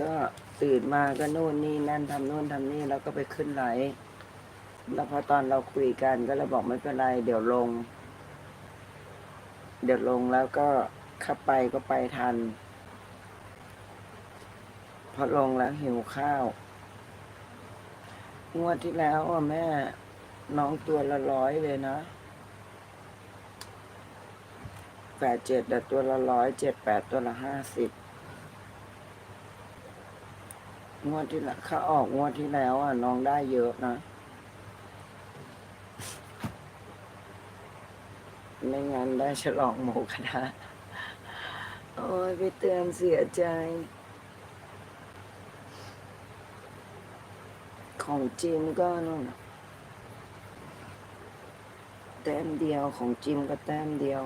ก็ตื่นมาก็นู่นนี่นั่นทำนู่นทำนี่แล้วก็ไปขึ้นไลฟ์แล้วพอตอนเราคุยกันก็เราบอกไม่เป็นไร เดี๋ยวลง เดี๋ยวลงแล้วก็ขับไปก็ไปทัน พอลงแล้วหิวข้าว งวดที่แล้วอะแม่น้องตัวละร้อยเลยนะแปดเจ็ดแต่ตัวละร้อยเจ็ดแปดตัวละห้าสิบ งวดที่แล้วข้าออกงวดที่แล้วอะน้องได้เยอะนะ ไม่งั้นได้ฉลองหมูกระทะโอ้ยไปเตือนเสียใจ ของจิมก็นู่นแต้มเดียวของจิมก็แต้มเดียว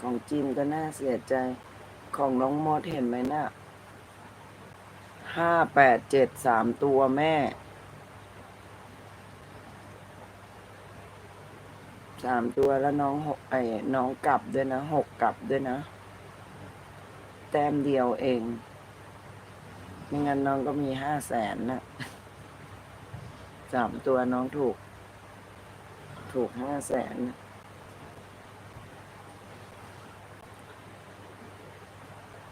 ของจิมก็น่าเสียใจ ของน้องมดเห็นไหมนะ่ะห้าแปดเจ็ดสามตัวแม่ สามตัวแล้วน้องหกไอ้น้องกลับด้วยนะหกกลับด้วยนะ แต้มเดียวเอง ไม่งั้นน้องก็มีห้าแสนนะสามตัวน้องถูก ถูกห้าแสนนะ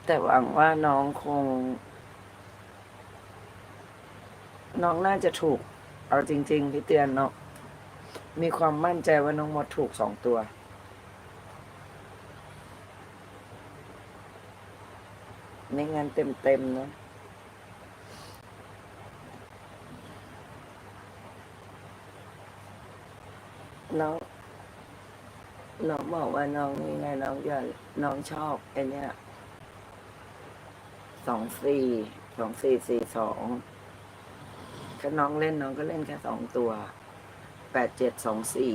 แต่หวังว่าน้องคง น้องน่าจะถูก เอาจริง ๆ พี่เตือนเนาะมีความมั่นใจว่าน้องมดถูกสองตัวไม่งั้นเต็มๆนะน้องน้องบอกว่าน้องยังไงน้องอยากน้องชอบไอเนี้ย สองสี่สองสี่สี่สองถ้าน้องเล่นน้องก็เล่นแค่สองตัวแปดเจ็ดสองสี่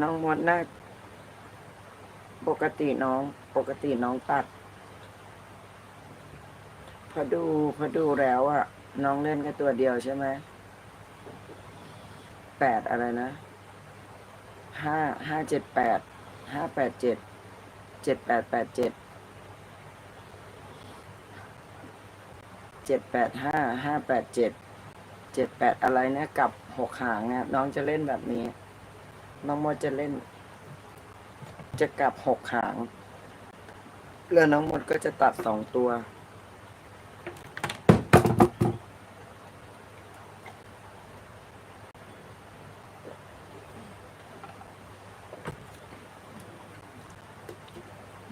น้องมดน่าปกติน้องปกติน้องตัด พอดูพอดูแล้วอะน้องเล่นแค่ตัวเดียวใช่ไหมแปดอะไรนะห้าห้าเจ็ดแปด ห้าแปดเจ็ดเจ็ดแปดแปดเจ็ดเจ็ดแปดห้าห้าแปดเจ็ดเจ็ดแปดอะไรเนี่ยกลับหกหางเนี่ยน้องจะเล่นแบบนี้ น้องโมจะเล่น จะกลับหกหาง แล้วน้องมดก็จะตัดสองตัว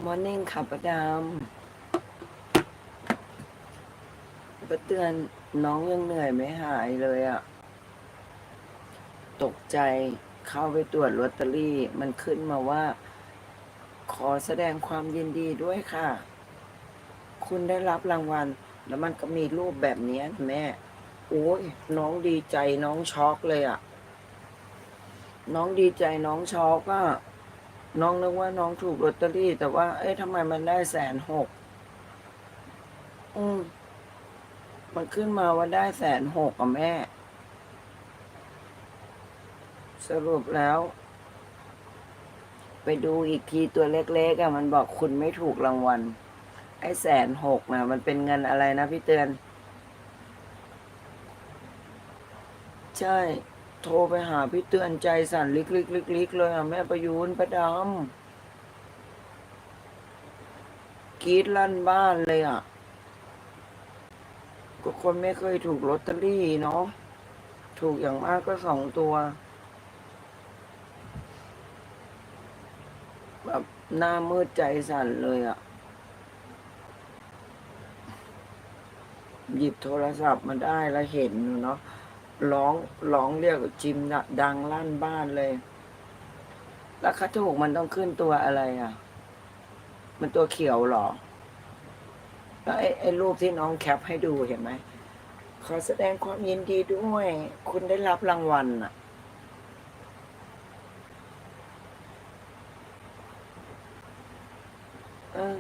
มอร์นิ่งค่ะประดามประเตือนน้องยังเหนื่อยไม่หายเลยอะ่ะ ตกใจเข้าไปตรวจลอตเตอรี่ มันขึ้นมาว่า ขอแสดงความยินดีด้วยค่ะ คุณได้รับรางวัล แล้วมันก็มีรูปแบบนี้แม่ โอ้ยน้องดีใจน้องช็อกเลยอะ่ะ น้องดีใจน้องช็อกอะ น้องนึกว่าน้องถูกลอตเตอรี่ แต่ว่า เอ๊ะทำไมมันได้แสนหก อืม มันขึ้นมาว่าได้แสนหกอะแม่ สรุปแล้ว ไปดูอีกทีตัวเล็กๆอะมันบอกคุณไม่ถูกรางวัล ไอ้แสนหกนะมันเป็นเงินอะไรนะพี่เตือน ใช่ โทรไปหาพี่เตือนใจสั่นลิกๆๆๆเลยอะแม่ประยูนประดำกรีดลั่นบ้านเลยอะ ก็คนไม่เคยถูกลอตเตอรี่เนาะ ถูกอย่างมากก็สองตัวแบบหน้ามืดใจสั่นเลยอะ หยิบโทรศัพท์มาได้แล้วเห็นเนาะ ร้องร้องเรียกจิมน่ะดังลั่นบ้านเลย แล้วเขาถูกมันต้องขึ้นตัวอะไรอะ มันตัวเขียวหรอ แล้วไอ้ไอ้รูปที่น้องแคปให้ดูเห็นไหม ขอแสดงความยินดีด้วย คุณได้รับรางวัลอะ เออ